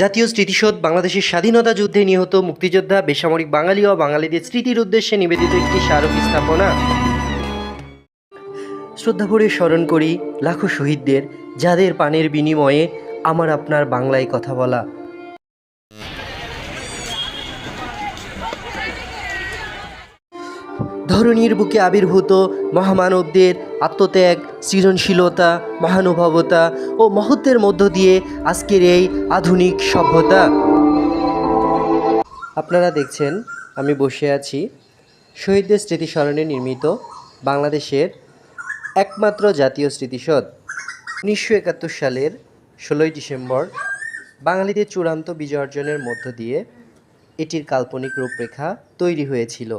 জাতীয় স্মৃতিসৌধ বাংলাদেশের স্বাধীনতা যুদ্ধে নিহত মুক্তিযোদ্ধা, বেসামরিক বাঙালি ও বাঙালিদের স্মৃতির উদ্দেশ্যে নিবেদিত একটি স্মারক স্থাপনা। শ্রদ্ধাভরে স্মরণ করি লাখো শহীদদের, যাদের পানের বিনিময়ে আমার আপনার বাংলায় কথা বলা। ধরণীর বুকে আবির্ভূত মহামানবদের আত্মত্যাগ, সৃজনশীলতা, মহানুভবতা ও মহত্বের মধ্য দিয়ে আজকের এই আধুনিক সভ্যতা। আপনারা দেখছেন, আমি বসে আছি। শহীদদের স্মৃতিস্মরণে নির্মিত বাংলাদেশের একমাত্র জাতীয় স্মৃতিসৌধ। উনিশশো একাত্তর সালের ষোলোই ডিসেম্বর বাঙালিদের চূড়ান্ত বিজয় অর্জনের মধ্য দিয়ে এটির কাল্পনিক রূপরেখা তৈরি হয়েছিল।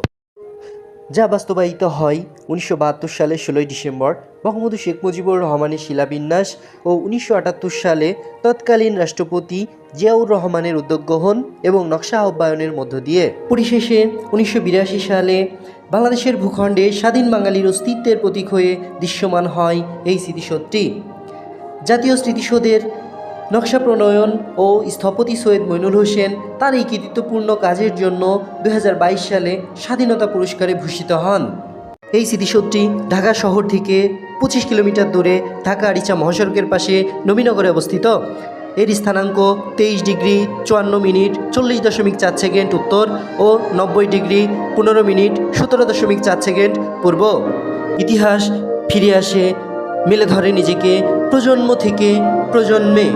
যা বাস্তবায়িত হয় উনিশশো সালের ষোলোই ডিসেম্বর বঙ্গবন্ধু শেখ মুজিবুর রহমানের শিলাবিন্যাস ও উনিশশো আটাত্তর সালে তৎকালীন রাষ্ট্রপতি জিয়াউর রহমানের উদ্যোগ গ্রহণ এবং নকশা আহ্বায়নের মধ্য দিয়ে। পরিশেষে উনিশশো বিরাশি সালে বাংলাদেশের ভূখণ্ডে স্বাধীন বাঙালির অস্তিত্বের প্রতীক হয়ে দৃশ্যমান হয় এই স্মৃতিসৌধটি। জাতীয় স্মৃতিসৌধের নকশা প্রণয়ন ও স্থপতি সৈয়দ মইনুল হোসেন তার এই কৃতিত্বপূর্ণ কাজের জন্য দু হাজার বাইশ সালে স্বাধীনতা পুরস্কারে ভূষিত হন। এই স্মৃতিসৌধটি ঢাকা শহর থেকে পঁচিশ কিলোমিটার দূরে ঢাকা আরিচা মহাসড়কের পাশে নবীনগরে অবস্থিত। এর স্থানাঙ্ক তেইশ ডিগ্রি চুয়ান্ন মিনিট চল্লিশ দশমিক চার সেকেন্ড উত্তর ও নব্বই ডিগ্রি পনেরো মিনিট সতেরো দশমিক চার সেকেন্ড পূর্ব। ইতিহাস ফিরে আসে, মেলে ধরে নিজেকে প্রজন্ম থেকে প্রজন্মে।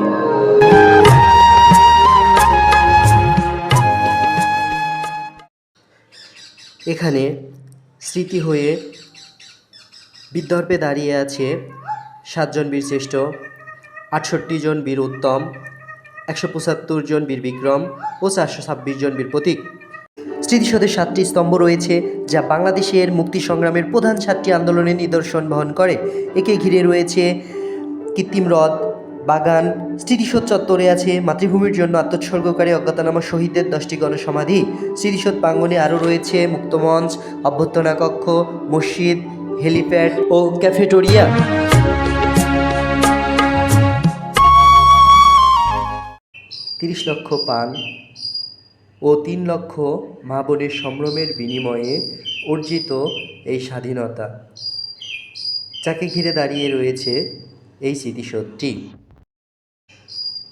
এখানে স্মৃতি হয়ে বিদর্ভে দাঁড়িয়ে আছে সাতজন বীর শ্রেষ্ঠ, আটষট্টি জন বীর উত্তম, একশো পঁচাত্তর জন বীর বিক্রম ও চারশো ছাব্বিশ জন বীর প্রতীক। স্মৃতিসৌধের সাতটি স্তম্ভ রয়েছে, যা বাংলাদেশের মুক্তি সংগ্রামের প্রধান সাতটি আন্দোলনের নিদর্শন বহন করে। একে ঘিরে রয়েছে কৃত্রিম হ্রদ বাগান, স্মৃতিসৌধ চত্বরে আছে মাতৃভূমির জন্য আত্মোৎসর্গকারী অজ্ঞাতনামা শহীদদের দশটি গণসমাধি। স্মৃতিসৌধ প্রাঙ্গণে আরও রয়েছে মুক্তমঞ্চ, অভ্যর্থনা কক্ষ, মসজিদ, হেলিপ্যাড ও ক্যাফেটোরিয়া। তিরিশ লক্ষ পান ও তিন লক্ষ মা বোনের সম্ভ্রমের বিনিময়ে অর্জিত এই স্বাধীনতা। যাকে ঘিরে দাঁড়িয়ে রয়েছে এই স্মৃতিসৌধটি।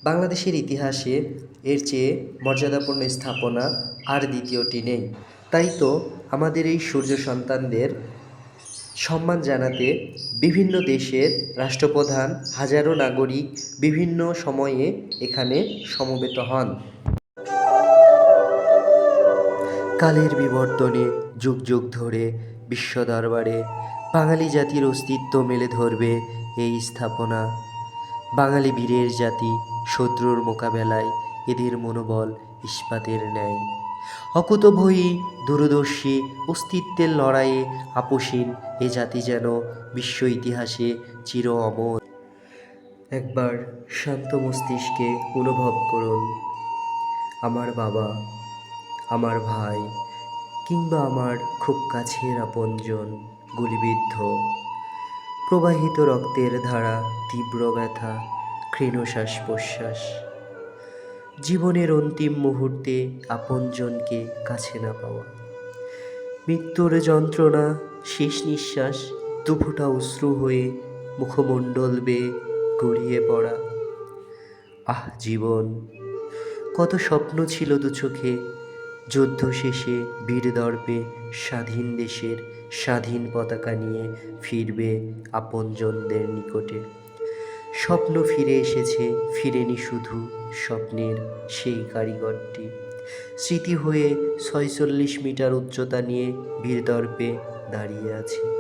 বাংলাদেশের ইতিহাসে এর চেয়ে মর্যাদাপূর্ণ স্থাপনা আর দ্বিতীয়টি নেই। তাই তো আমাদের এই সূর্য সন্তানদের সম্মান জানাতে বিভিন্ন দেশের রাষ্ট্রপ্রধান, হাজারো নাগরিক বিভিন্ন সময়ে এখানে সমবেত হন। কালের বিবর্তনে যুগ যুগ ধরে বিশ্ব দরবারে বাঙালি জাতির অস্তিত্ব মেলে ধরবে এই স্থাপনা। বাঙালি বীরের জাতি শত্রুর মোকাবেলায় এদের মনোবল ইস্পাতের ন্যায়। অকুতভয়ী, দূরদর্শী, অস্তিত্বের লড়াইয়ে আপোষীন এ জাতি যেন বিশ্ব ইতিহাসে চির অমর। একবার শান্ত মস্তিষ্কে অনুভব করুন, আমার বাবা, আমার ভাই কিংবা আমার খুব কাছের আপনজন, গুলিবিদ্ধ। প্রবাহিত রক্তের ধারা, তীব্র ব্যথা ক্ষীণ শ্বাস প্রশ্বাস জীবনের অন্তিম মুহূর্তে আপনজনকে কাছে না পাওয়া। মৃত্যুর যন্ত্রণা, শেষ নিঃশ্বাস, দুফোটা অশ্রু হয়ে মুখমণ্ডল বেয়ে গড়িয়ে পড়া। আহ, জীবন! কত স্বপ্ন ছিল দু চোখে যুদ্ধ শেষে বীর দর্পে স্বাধীন দেশের স্বাধীন পতাকা নিয়ে ফিরবে আপনজনদের নিকটে। স্বপ্ন ফিরে এসেছে, ফিরেনি শুধু স্বপ্নের সেই কারিগরটি। স্মৃতি হয়ে ছয়চল্লিশ মিটার উচ্চতা নিয়ে বীরদর্পে দাঁড়িয়ে আছে।